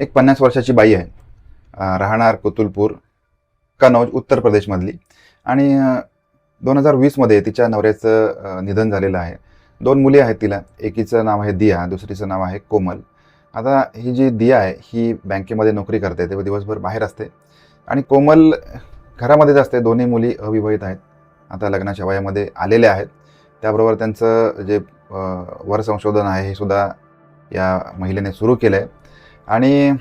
एक पन्नास वर्षाची बाई आहे. राहणार कुतुलपूर कनौज उत्तर प्रदेशमधली. आणि दोन हजार वीसमध्ये तिच्या नवऱ्याचं निधन झालेलं आहे. दोन मुली आहेत तिला. एकीचं नाव आहे दिया दुसरीचं नाव आहे कोमल. आता ही जी दिया आहे ही बँकेमध्ये नोकरी करते तेव्हा दिवसभर बाहेर असते. आणि कोमल घरामध्येच असते. दोन्ही मुली अविवाहित आहेत. आता लग्नाच्या वयामध्ये आलेल्या आहेत. त्याबरोबर त्यांचं जे वर संशोधन आहे हे सुद्धा या महिलेने सुरू केलं आहे आणि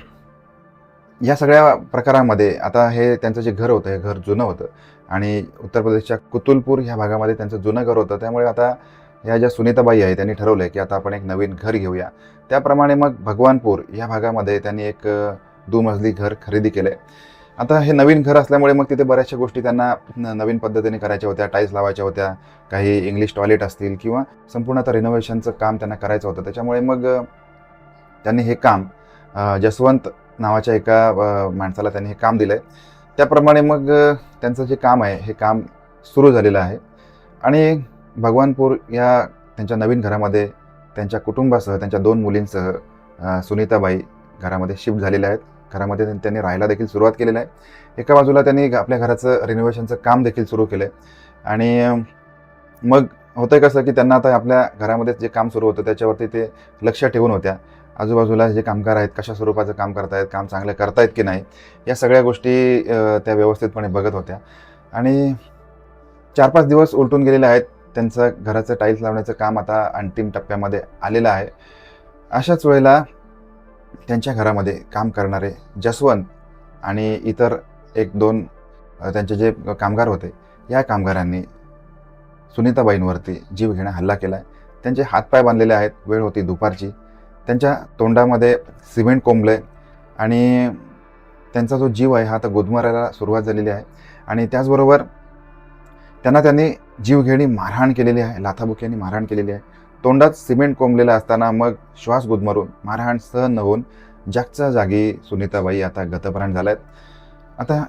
या सगळ्या प्रकारामध्ये आता हे त्यांचं जे घर होतं हे घर जुनं होतं आणि उत्तर प्रदेशच्या कुतुलपूर ह्या भागामध्ये त्यांचं जुनं घर होतं त्यामुळे आता ह्या ज्या सुनीताबाई आहे त्यांनी ठरवलं आहे की आता आपण एक नवीन घर घेऊया. त्याप्रमाणे मग भगवानपूर या भागामध्ये त्यांनी एक दुमजली घर खरेदी केलं आहे आता हे नवीन घर असल्यामुळे मग तिथे बऱ्याचशा गोष्टी त्यांना नवीन पद्धतीने करायच्या होत्या टाईल्स लावायच्या होत्या काही इंग्लिश टॉयलेट असतील किंवा संपूर्ण आता रिनोव्हेशनचं काम त्यांना करायचं होतं. त्याच्यामुळे मग त्यांनी हे काम जसवंत नावाच्या एका माणसाला त्यांनी हे काम दिलं आहे त्याप्रमाणे मग त्यांचं जे काम आहे हे काम सुरू झालेलं आहे. आणि भगवानपूर या त्यांच्या नवीन घरामध्ये त्यांच्या कुटुंबासह त्यांच्या दोन मुलींसह सुनीताबाई घरामध्ये शिफ्ट झालेल्या आहेत. घरामध्ये त्यांनी राहायला देखील सुरुवात केलेली आहे. एका बाजूला त्यांनी आपल्या घराचं रिनोव्हेशनचं काम देखील सुरू केलं आहे आणि मग होतं कसं की त्यांना आता आपल्या घरामध्ये जे काम सुरू होतं त्याच्यावरती ते लक्ष ठेवून होत्या. आजूबाजूला जे कामगार आहेत कशा स्वरूपाचं काम करतायत काम चांगलं करतायत की नाही या सगळ्या गोष्टी त्या व्यवस्थितपणे बघत होत्या. आणि चार पाच दिवस उलटून गेलेले आहेत त्यांचं घराचं टाईल्स लावण्याचं काम आता अंतिम टप्प्यामध्ये आलेलं आहे. अशाच वेळेला त्यांच्या घरामध्ये काम करणारे जसवंत आणि इतर एक दोन त्यांचे जे कामगार होते या कामगारांनी सुनीताबाईंवरती जीव हल्ला केला आहे त्यांचे हातपाय बांधलेले आहेत वेळ होती दुपारची. त्यांच्या तोंडामध्ये सिमेंट कोंबलं आहे आणि त्यांचा जो जीव आहे हा आता गुदमरायला सुरुवात झालेली आहे. आणि त्याचबरोबर त्यांना त्यांनी जीवघेणी मारहाण केलेली आहे लाथाबुक्यांनी मारहाण केलेली आहे. तोंडात सिमेंट कोंबलेलं असताना मग श्वास गुदमरून मारहाण सहन न होऊन जागच्या जागी सुनीताबाई आता गतप्राण आहेत आता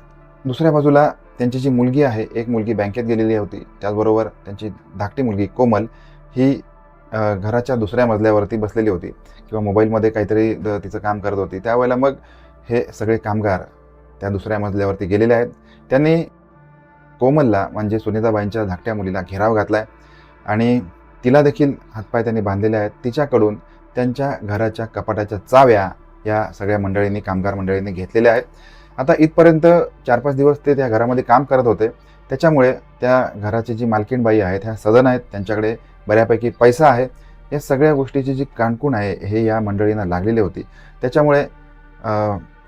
दुसऱ्या बाजूला त्यांची जी मुलगी आहे एक मुलगी बँकेत गेलेली होती. त्याचबरोबर त्यांची धाकटी मुलगी कोमल ही घराच्या दुसऱ्या मजल्यावरती बसलेली होती किंवा मोबाईलमध्ये काहीतरी द- तिचं काम करत होती. त्यावेळेला मग हे सगळे कामगार त्या दुसऱ्या मजल्यावरती गेलेले आहेत. त्यांनी कोमलला म्हणजे सुनीताबाईंच्या धाकट्या मुलीला घेराव घातला आहे आणि तिला देखील हातपाय त्यांनी बांधलेले आहेत. तिच्याकडून त्यांच्या घराच्या कपाटाच्या चाव्या या सगळ्या मंडळींनी कामगार मंडळींनी घेतलेल्या आहेत. आता इथपर्यंत चार पाच दिवस ते त्या घरामध्ये काम करत होते. त्याच्यामुळे त्या घराची जी मालकीणबाई आहेत ह्या सदन आहेत त्यांच्याकडे बऱ्यापैकी पैसा आहे. या सगळ्या गोष्टीची जी काणकूण आहे हे या मंडळींना लागलेली होती. त्याच्यामुळे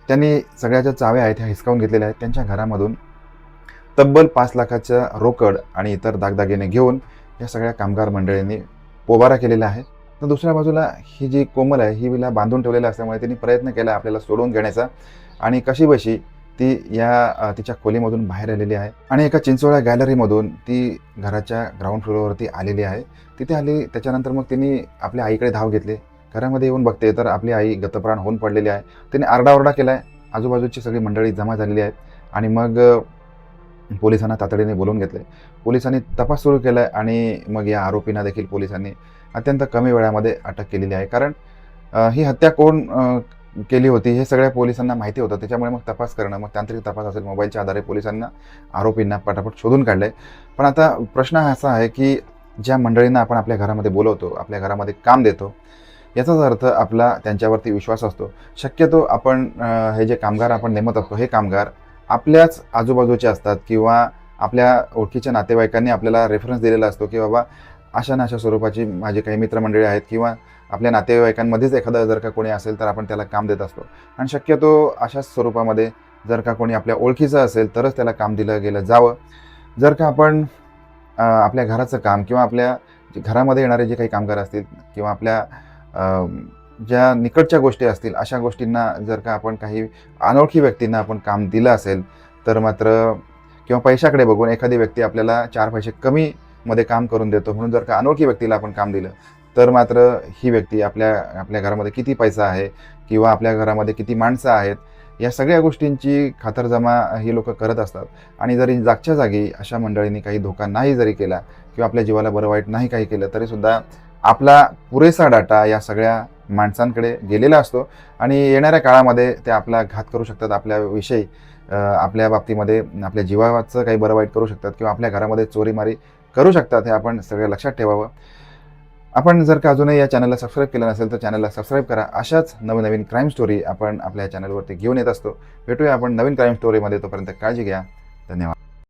त्यांनी सगळ्या ज्या चाव्या आहेत ह्या हिसकावून घेतलेल्या आहेत. त्यांच्या घरामधून तब्बल पाच लाखाच्या रोकड आणि इतर दागदागिने घेऊन या सगळ्या कामगार मंडळींनी पोबारा केलेला आहे. तर दुसऱ्या बाजूला ही जी कोमल आहे ही विला बांधून ठेवलेला असल्यामुळे त्यांनी प्रयत्न केला आपल्याला सोडवून घेण्याचा. आणि कशी बशी ती या तिच्या खोलीमधून बाहेर आलेली आहे. आणि एका चिंचोळ्या गॅलरीमधून ती घराच्या ग्राउंड फ्लोअरवरती आलेली आहे. तिथे आली त्याच्यानंतर मग तिने आपल्या आईकडे धाव घेतली. घरामध्ये येऊन बघते तर आपली आई गतप्राण होऊन पडलेली आहे. तिने आरडाओरडा केला आहे आजूबाजूची सगळी मंडळी जमा झालेली आहेत. आणि मग पोलिसांना तातडीने बोलवून घेतले. पोलिसांनी तपास सुरू केला आहे आणि मग या आरोपींना देखील पोलिसांनी अत्यंत कमी वेळामध्ये अटक केलेली आहे. कारण ही हत्या कोण केली होती. हे सगळ्या पोलिसांना माहिती होतं. त्याच्यामुळे मग तपास करणं मग तांत्रिक तपास असेल मोबाईलच्या आधारे पोलिसांना आरोपींना पटापट शोधून काढले पण आता प्रश्न हा असा आहे की ज्या मंडळींना आपण आपल्या घरामध्ये बोलवतो आपल्या घरामध्ये काम देतो याचाच अर्थ आपला त्यांच्यावरती विश्वास असतो. शक्यतो आपण हे जे कामगार आपण नेमत असतो हे कामगार आपल्याच आजूबाजूचे असतात किंवा आपल्या ओळखीच्या नातेवाईकांनी आपल्याला रेफरन्स दिलेला असतो की बाबा अशा ना अशा स्वरूपाची माझे काही मित्रमंडळी आहेत किंवा आपल्या नातेवाईकांमध्येच एखादं जर का कोणी असेल तर आपण त्याला काम देत असतो. आणि शक्यतो अशाच स्वरूपामध्ये जर का कोणी आपल्या ओळखीचं असेल तरच त्याला काम दिलं गेलं जावं. जर का आपण आपल्या घराचं काम किंवा आपल्या घरामध्ये येणारे जे काही कामगार असतील किंवा आपल्या ज्या निकटच्या गोष्टी असतील अशा गोष्टींना जर का आपण काही अनोळखी व्यक्तींना आपण काम दिलं असेल तर मात्र किंवा पैशाकडे बघून एखादी व्यक्ती आपल्याला चार पैसे कमी मध्ये काम करून देतो म्हणून जर का अनोळखी व्यक्तीला आपण काम दिलं तर मात्र ही व्यक्ती आपल्या आपल्या घरामध्ये किती पैसा आहे किंवा आपल्या घरामध्ये किती माणसं आहेत या सगळ्या गोष्टींची खातरजमा ही लोक करत असतात. आणि जरी जागच्या जागी अशा मंडळींनी काही धोका नाही जरी केला किंवा आपल्या जीवाला बरं वाईट नाही काही केलं तरीसुद्धा आपला पुरेसा डाटा या सगळ्या माणसांकडे गेलेला असतो. आणि येणाऱ्या काळामध्ये ते आपला घात करू शकतात आपल्याविषयी आपल्या बाबतीमध्ये आपल्या जीवाचं काही बरं वाईट करू शकतात किंवा आपल्या घरामध्ये चोरीमारी करू शकतात हे आपण सगळं लक्षात ठेवावं. आपण जर का अजूनही या चॅनलला सबस्क्राईब केलं नसेल तर चॅनलला सबस्क्राईब करा. अशाच नवीन नवीन क्राईम स्टोरी आपण आपल्या चॅनलवरती घेऊन येत असतो. भेटूया आपण नवीन क्राईम स्टोरीमध्ये तोपर्यंत काळजी घ्या. धन्यवाद.